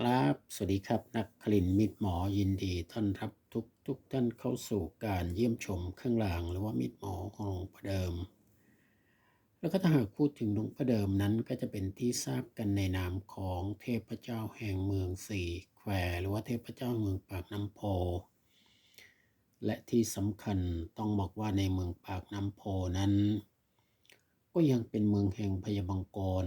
ครับ สวัสดีครับ นักคลินมิตรหมอยินดีต้อนรับทุกทุกท่านเข้าสู่การเยี่ยมชมเครื่องรางหรือว่ามิตรหมอของหลวงพ่อเดิม แล้วก็ถ้าหากพูดถึงหลวงพ่อเดิมนั้นก็จะเป็นที่ทราบกันในนามของเทพเจ้าแห่งเมืองสี่แควหรือว่าเทพเจ้าเมืองปากน้ำโพ และที่สำคัญต้องบอกว่าในเมืองปากน้ำโพนั้น ก็ยังเป็นเมืองแห่งพยาบังกร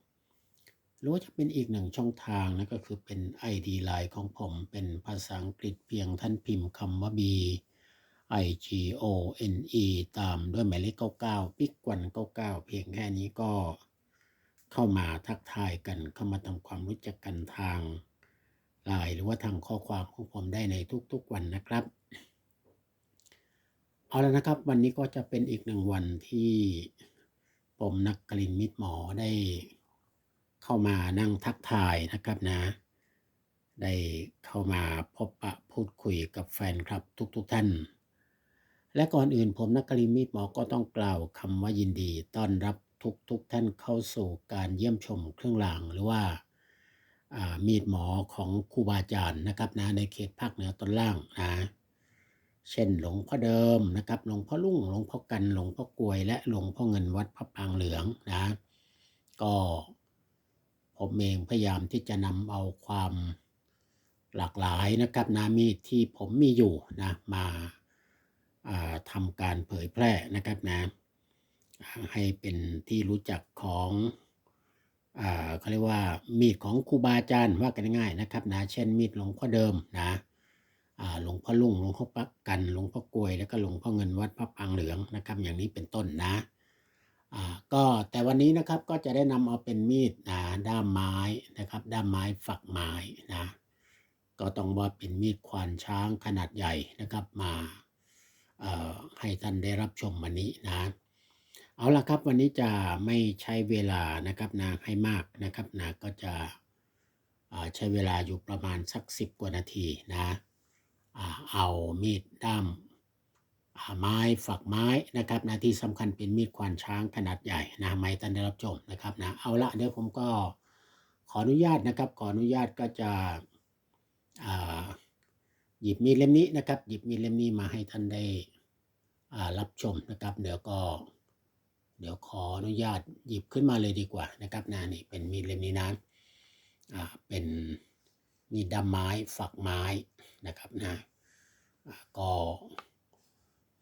หรือว่าจะเป็นอีกหนึ่งช่องทางนะก็คือเป็น ID Line ของผมเป็นภาษาอังกฤษเพียงท่านพิมพ์คำว่า B I G O N E ตามด้วยหมายเลข99ปิกกวัน99 เพียงแค่นี้ก็เข้ามาทักทายกันเข้ามาทำความรู้จักกันทางไลน์หรือว่าทางข้อความของผมได้ในทุกๆวันนะครับเอาแล้วนะครับ วันนี้ก็จะเป็นอีกหนึ่งวันที่ผมนักกลินมิตรหมอได้ เข้ามานั่งทักทายนะครับนะ ได้เข้ามาพบปะพูดคุยกับแฟนคลับทุกๆทท่าน และก่อนอื่นผมนักกลินมิตรหมอก็ต้องกล่าวคำว่ายินดีต้อนรับทุกๆทท่านเข้าสู่การเยี่ยมชมเครื่องรางหรือว่าามีดหมอของครูบาอาจารย์นะครับนะในเขตภาคเหนือตอนล่างนะ เช่นหลวงพ่อเดิมนะครับหลวงพ่อลุ่งหลวงพ่อกันหลวงพ่อกลวย และหลวงพ่อเงินวัดพระปางเหลืองนะ ก็ ผมเองพยายามที่จะนำเอาความหลากหลายนะครับนามีดที่ผมมีอยู่นะมาาทำการเผยแพร่นะครับนะให้เป็นที่รู้จักของอ่าเขาเรียกว่ามีดของครูบาอาจารย์ว่ากันง่ายนะครับนะเช่นมีดหลวงพ่อเดิมนะหลวงพ่อลุงหลวงพ่อปักกันหลวงพ่อกลวยแล้วก็หลวงพ่อเงินวัดพระปางเหลืองนะครับ อย่างนี้เป็นต้นนะ อ่าก็แต่วันนี้นะครับก็จะได้นำเอาเป็นมีดนะด้ามไม้นะครับ ด้ามไม้ฝักไม้นะก็ต้องว่าเป็นมีดควานช้างขนาดใหญ่นะครับมาให้ท่านได้รับชมวันนี้นะเอาละครับวันนี้จะไม่ใช้เวลานะครับนะให้มากนะครับนะก็จะใช้เวลาอยู่ประมาณสักสิบกว่านาทีนะเอามีดด้าม ไม้ฝักไม้นะครับนะที่สำคัญเป็นมีดควานช้างขนาดใหญ่นะไม้ท่านได้รับชมนะครับนะเอาละเดี๋ยวผมก็ขออนุญาตนะครับ ขออนุญาตก็จะหยิบมีดเล่มนี้นะครับ หยิบมีดเล่มนี้มาให้ท่านได้รับชมนะครับ เดี๋ยวก็ เดี๋ยวขออนุญาตหยิบขึ้นมาเลยดีกว่านะครับนะนี่เป็นมีดเล่มนี้นะเป็นมีดด้าไม้ฝักไม้นะครับนะก็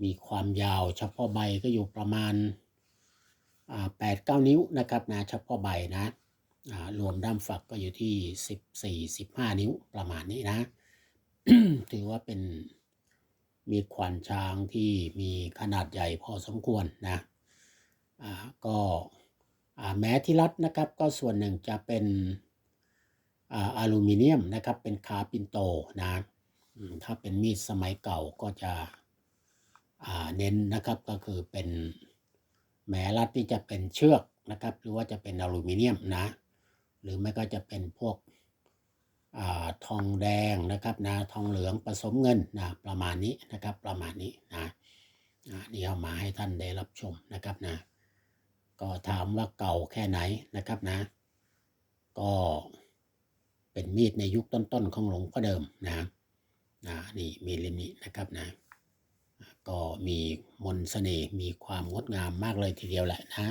มีความยาวเฉพาะใบก็อยู่ประมาณแปดเก้านิ้วนะครับนะเฉพาะใบนะรวมด้ามฝักก็อยู่ที่สิบสี่สิบห้านิ้วประมาณนี้นะ ถือว่าเป็นมีขวานช้างที่มีขนาดใหญ่พอสมควรนะอ่าก็อ่าแม้ที่รัดนะครับก็ส่วนหนึ่งจะเป็นอ่าอลูมิเนียมนะครับเป็นคาปินโตนะถ้าเป็นมีดสมัยเก่าก็จะ เน้นนะครับก็คือเป็นแหม้รัดที่จะเป็นเชือกนะครับ หรือว่าจะเป็นอลูมิเนียมนะ หรือไม่ก็จะเป็นพวกอทองแดงนะครับนะทองเหลืองผสมเงินนะประมาณนี้นะครับประมาณนี้นะนี่เอามาให้ท่านได้รับชมนะครับนะ ก็ถามว่าเก่าแค่ไหนนะครับนะ ก็เป็นมีดในยุคต้นๆของหลวงพ่อเดิมนะนะนี่มีเล่มนี้นะครับนะ ก็มีมนต์เสน่ห์มีความงดงามมากเลยทีเดียวแหละนะ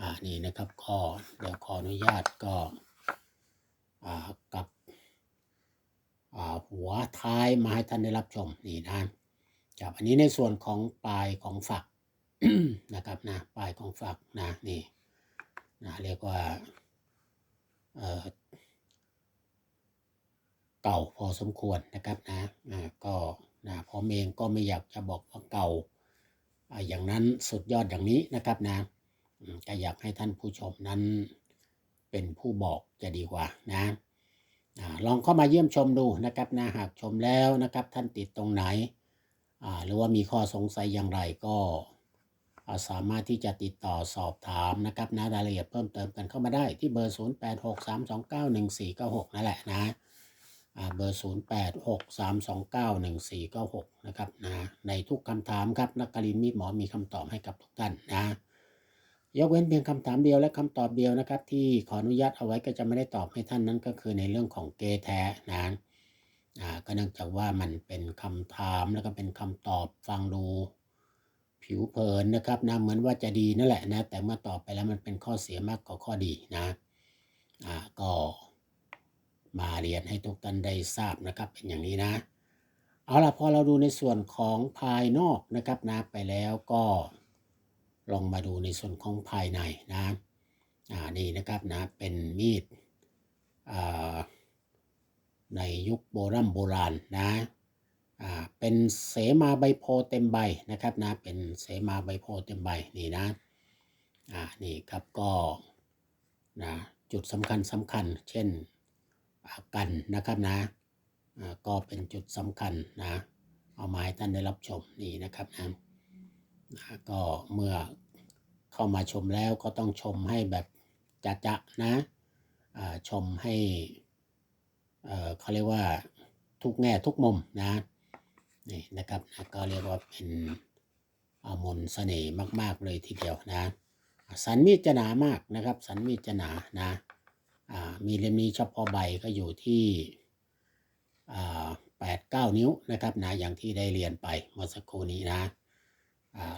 อ่านี่นะครับก็เดี๋ยวขออนุญาตก็อ่ากับอ่าหัวท้ายมาให้ท่านได้รับชมนี่นะจับอันนี้ในส่วนของปลายของฝักนะครับนะปลายของฝักนะนี่นะเรียกว่าเอ่อเก่าพอสมควรนะครับนะอ่าก็ ผมเองก็ไม่อยากจะบอกว่าเก่า อย่างนั้นสุดยอดอย่างนี้นะครับนะก็อยากให้ท่านผู้ชมนั้นเป็นผู้บอกจะดีกว่านะลองเข้ามาเยี่ยมชมดูนะครับนะหากชมแล้วนะครับท่านติดตรงไหน หรือว่ามีข้อสงสัยอย่างไรก็สามารถที่จะติดต่อสอบถามนะครับนะรายละเอียดเพิ่มเติมกันเข้ามาได้ที่เบอร์ 0863291496 นั่นแหละนะ เบอร์ 0863291496 นะครับนะในทุกคำถามครับนักกลินมีหมอมีคำตอบให้กับทุกท่านนะยกเว้นเพียงคำถามเดียวและคำตอบเดียวนะครับ ที่ขออนุญาตเอาไว้ก็จะไม่ได้ตอบให้ท่านนั้นก็คือในเรื่องของเกแท้นะก็เนื่องจากว่ามันเป็นคำถามแล้วก็เป็นคำตอบฟังดูผิวเผินนะครับนะเหมือนว่าจะดีนั่นแหละนะแต่เมื่อตอบไปแล้วมันเป็นข้อเสียมากกว่าข้อดีนะอ่าก็ มาเรียนให้ทุกท่านได้ทราบนะครับ เป็นอย่างนี้นะ เอาล่ะพอเราดูในส่วนของภายนอกนะครับนะไปแล้วก็ลองมาดูในส่วนของภายในนะอ่านี่นะครับนะเป็นมีดในยุคโบรโบราณนะอ่าเป็นเสมาใบโพเต็มใบนะครับนะเป็นเสมาใบโพเต็มใบนี่นะอ่านี่ครับก็นะจุดสำคัญสำคัญ เช่น กันนะครับนะก็เป็นจุดสำคัญนะเอามาให้ท่านได้รับชมนี่นะครับนะนะก็เมื่อเข้ามาชมแล้วก็ต้องชมให้แบบจะจะนะชมให้เขาเรียกว่าทุกแง่ทุกมุมนะนี่นะครับนะก็เรียกว่าเป็นอมนเสน่ห์มาก ๆ เลยทีเดียวนะ สันมีดจะหนามากนะครับ สันมีดจะหนานะ มีเล่มนี้เฉพาะใบก็อยู่ที่แปดเก้านิ้วนะครับนะอย่างที่ได้เรียนไปเมื่อสักครู่นี้นะ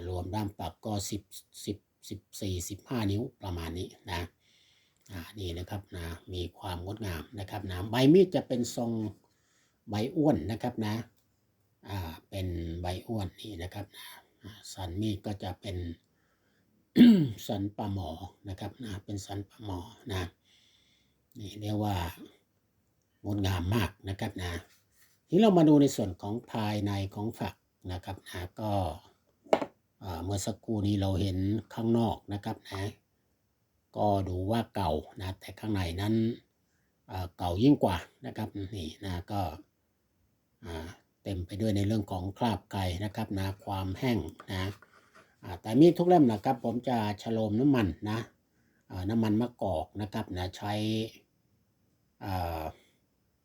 รวมด้ามปักก็สิบสิบสิบสี่สิบห้านิ้วประมาณนี้นะนี่นะครับนะมีความงดงามนะครับนะใบมีดจะเป็นทรงใบอ้วนนะครับนะเป็นใบอ้วนนี่นะครับนะสันมีดก็จะเป็นสันปลาหมอนะครับนะเป็นสันปลาหมอนะ นี่เรียกว่างดงามมากนะครับนะทีนี้เรามาดูในส่วนของภายในของฝักนะครับนะก็เมื่อสักครู่นี้เราเห็นข้างนอกนะครับนะก็ดูว่าเก่านะแต่ข้างในนั้นเก่ายิ่งกว่านะครับนี่นะก็เต็มไปด้วยในเรื่องของคราบไก่นะครับนะความแห้งนะแต่มีทุกเล่มนะครับ ผมจะฉโลมน้ำมันนะน้ำมันมะกอกนะครับนะใช้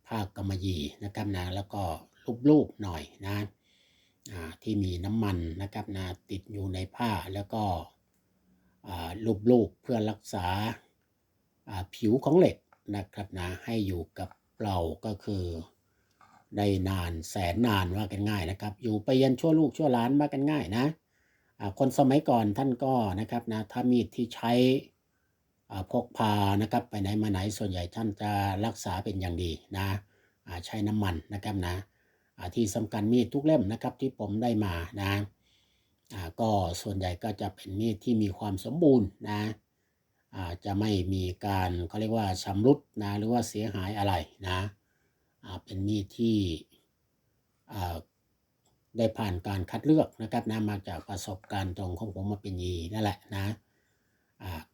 ผ้ากำมะหยี่นะครับนะแล้วก็ลูบๆหน่อยนะที่มีน้ำมันนะครับนะติดอยู่ในผ้าแล้วก็อ่าลูบๆเพื่อรักษาผิวของเหล็กนะครับนะให้อยู่กับเราก็คือได้นานแสนนานว่ากันง่ายนะครับ อยู่ไปยันชั่วลูกชั่วหลานว่ากันง่ายนะคนสมัยก่อนท่านก็นะครับนะถ้ามีดที่ใช้ พกพานะครับไปไหนมาไหนส่วนใหญ่ท่านจะรักษาเป็นอย่างดีนะใช้น้ำมันนะครับนะที่สำคัญมีดทุกเล่มนะครับที่ผมได้มานะก็ส่วนใหญ่ก็จะเป็นมีดที่มีความสมบูรณ์นะจะไม่มีการเขาเรียกว่าชำรุดนะหรือว่าเสียหายอะไรนะเป็นมีดที่ได้ผ่านการคัดเลือกนะครับนะมาจากประสบการณ์ตรงของผมมาเป็นยีนั่นแหละนะ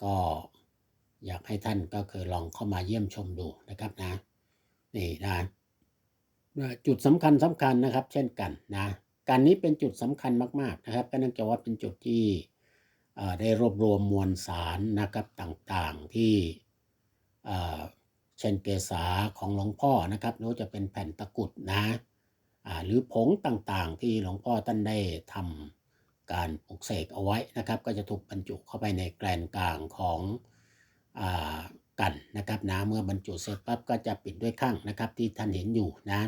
ก็ อยากให้ท่านก็คือลองเข้ามาเยี่ยมชมดูนะครับนะนี่นะจุดสำคัญสำคัญนะครับ เช่นกันนะการนี้เป็นจุดสำคัญมาก ๆนะครับ ก็เนื่องจากว่าเป็นจุดที่ได้รวบรวมมวลสารนะครับต่างๆที่เช่นเกษาของหลวงพ่อนะครับหรือว่าจะเป็นแผ่นตะกุดนะหรือผงต่างๆ ที่หลวงพ่อท่านได้ทำการปลุกเสกเอาไว้นะครับ ก็จะถูกบรรจุเข้าไปในแกลนกลางของ กันนะครับนะเมื่อบรรจุเสร็จปั๊บก็จะปิดด้วยข้างนะครับ ที่ท่านเห็นอยู่นะ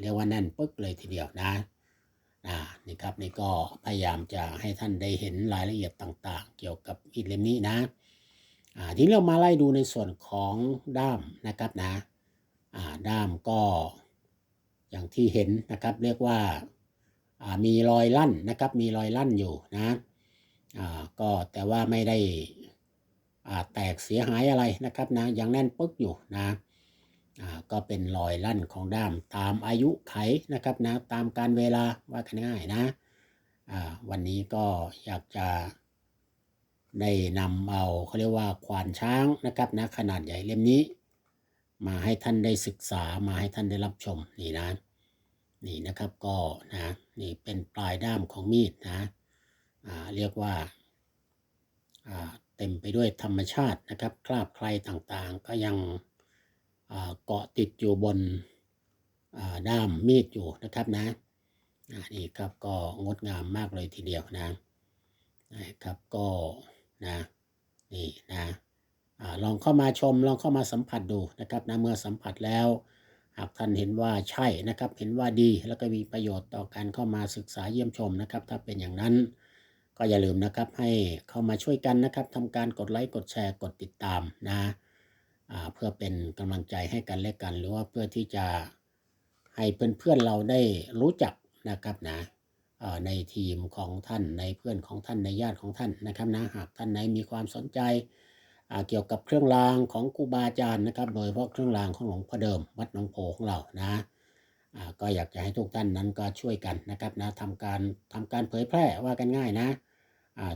เรียกว่าแน่นปึ๊กเลยทีเดียวนะนี่ครับนี่ก็พยายามจะให้ท่านได้เห็นรายละเอียดต่างๆ เกี่ยวกับมีดเล่มนี้นะทีนี้เรามาไล่ดูในส่วนของด้ามนะครับนะอ่าด้ามก็อย่างที่เห็นนะครับเรียกว่ามีรอยลั่นนะครับมีรอยลั่นอยู่นะก็แต่ว่าไม่ได้ แตกเสียหายอะไรนะครับนะยังแน่นปึ๊กอยู่นะก็เป็นรอยลั่นของด้ามตามอายุไขนะครับนะตามการเวลาว่ากันง่ายนะวันนี้ก็อยากจะได้นำเอาเขาเรียกว่าควานช้างนะครับนะขนาดใหญ่เล่มนี้ มาให้ท่านได้ศึกษามาให้ท่านได้รับชมนี่นะนี่นะครับก็นะนี่เป็นปลายด้ามของมีดนะเรียกว่า เต็มไปด้วยธรรมชาตินะครับ คราบใครต่างๆ ก็ยังเกาะติดอยู่บนด้ามมีดอยู่นะครับนะนี่ครับก็งดงามมากเลยทีเดียวนะนะครับก็นะนี่นะอลองเข้ามาชมลองเข้ามาสัมผัสดูนะครับนะเมื่อสัมผัสแล้ว หากท่านเห็นว่าใช่นะครับ เห็นว่าดีแล้วก็มีประโยชน์ต่อการเข้ามาศึกษาเยี่ยมชมนะครับ ถ้าเป็นอย่างนั้น ก็อย่าลืมนะครับให้เข้ามาช่วยกันนะครับทำการกดไลค์กดแชร์กดติดตามนะเพื่อเป็นกำลังใจให้กันและกัน หรือว่าเพื่อที่จะให้เพื่อนๆเราได้รู้จักนะครับนะในทีมของท่านในเพื่อนของท่านในญาติของท่านนะครับนะหากท่านไหนมีความสนใจเกี่ยวกับเครื่องรางของครูบาอาจารย์นะครับ โดยเฉพาะเครื่องรางของหลวงพ่อเดิม วัดหนองโพของเรานะก็อยากจะให้ทุกท่านนั้นก็ช่วยกันนะครับนะทำการทำการเผยแพร่ว่ากันง่ายนะ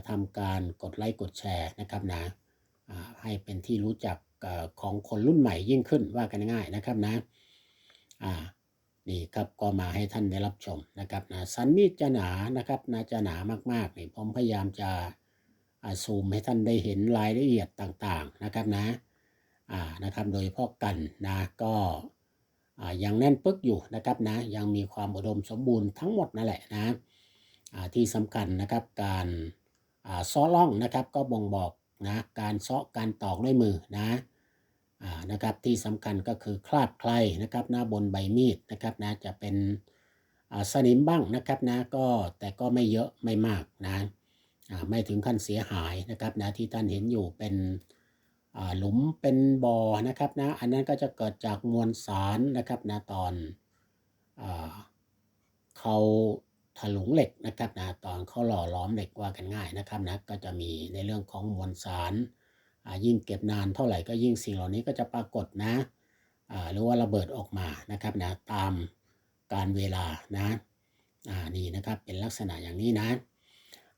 ทำการกดไลค์กดแชร์นะครับนะให้เป็นที่รู้จักของคนรุ่นใหม่ยิ่งขึ้นว่ากันง่ายนะครับนะนี่ครับก็มาให้ท่านได้รับชมนะครับนะสันมีดจะหนานะครับนะจะหนามากๆนี่ผมพยายามจะซูมให้ท่านได้เห็นรายละเอียดต่างๆนะครับนะอ่านะครับโดยเฉพาะกันนะก็ยังแน่นปึกอยู่นะครับนะยังมีความอุดมสมบูรณ์ทั้งหมดนั่นแหละนะที่สำคัญนะครับการ ซ้อล่องนะครับก็บ่งบอกนะการซาะการตอกด้วยมือนะนะครับที่สำคัญก็คือคราบใครนะครับหน้าบนใบมีดนะครับนะจะเป็นสนิมบ้างนะครับนะก็แต่ก็ไม่เยอะไม่มากนะไม่ถึงขั้นเสียหายนะครับนะที่ท่านเห็นอยู่เป็นหลุมเป็นบ่อนะครับนะอันนั้นก็จะเกิดจากมวลสารนะครับนะตอนอเขา ถลุงเหล็กนะครับนะตอนเขาหล่อล้อมเหล็กว่ากันง่ายนะครับนะก็จะมีในเรื่องของมวลสารยิ่งเก็บนานเท่าไหร่ก็ยิ่งสิ่งเหล่านี้ก็จะปรากฏนะหรือว่าระเบิดออกมานะครับนะตามการเวลานะนี่นะครับเป็นลักษณะอย่างนี้นะ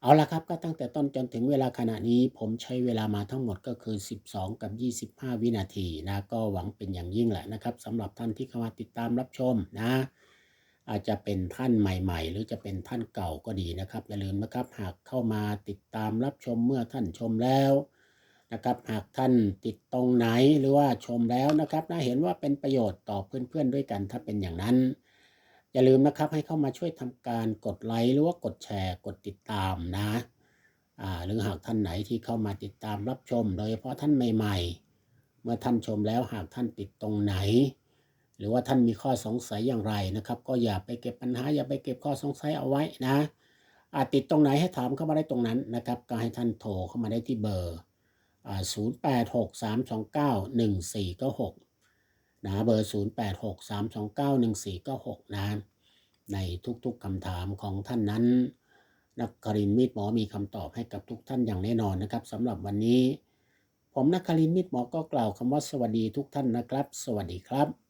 เอาละครับก็ตั้งแต่ต้นจนถึงเวลาขณะนี้ผมใช้เวลามาทั้งหมดก็คือ 12 กับ 25 วินาทีนะก็หวังเป็นอย่างยิ่งแหละนะครับสำหรับท่านที่เข้ามาติดตามรับชมนะ อาจจะเป็นท่านใหม่ ๆ หรือจะเป็นท่านเก่าก็ดีนะครับ อย่าลืมนะครับหากเข้ามาติดตามรับชมเมื่อท่านชมแล้วนะครับหากท่านติดตรงไหนหรือว่าชมแล้วนะครับนะเห็นว่าเป็นประโยชน์ต่อเพื่อนๆด้วยกันถ้าเป็นอย่างนั้น อย่าลืมนะครับให้เข้ามาช่วยทำการกดไลค์หรือว่ากดแชร์กดติดตามนะอ่าหรือหากท่านไหนที่เข้ามาติดตามรับชม โดยเฉพาะท่านใหม่ ๆ เมื่อท่านชมแล้วหากท่านติดตรงไหน หรือว่าท่านมีข้อสงสัยอย่างไรนะครับ ก็อย่าไปเก็บปัญหา อย่าไปเก็บข้อสงสัยเอาไว้นะอาจติดตรงไหนให้ถามเข้ามาได้ตรงนั้นนะครับ ก็ให้ท่านโทรเข้ามาได้ที่เบอร์อ่าศูนย์แปดหกสามสองเก้าหนึ่งสี่เก้าหกนะเบอร์ศูนย์แปดหกสามสองเก้าหนึ่งสี่เก้าหกนะในทุกๆคำถามของท่านนั้น นักคารินทร์มีดหมอมีคำตอบให้กับทุกท่านอย่างแน่นอนนะครับสำหรับวันนี้ ผมนักคารินทร์มีดหมอก็กล่าวคำว่าสวัสดีทุกท่านนะครับ สวัสดีครับ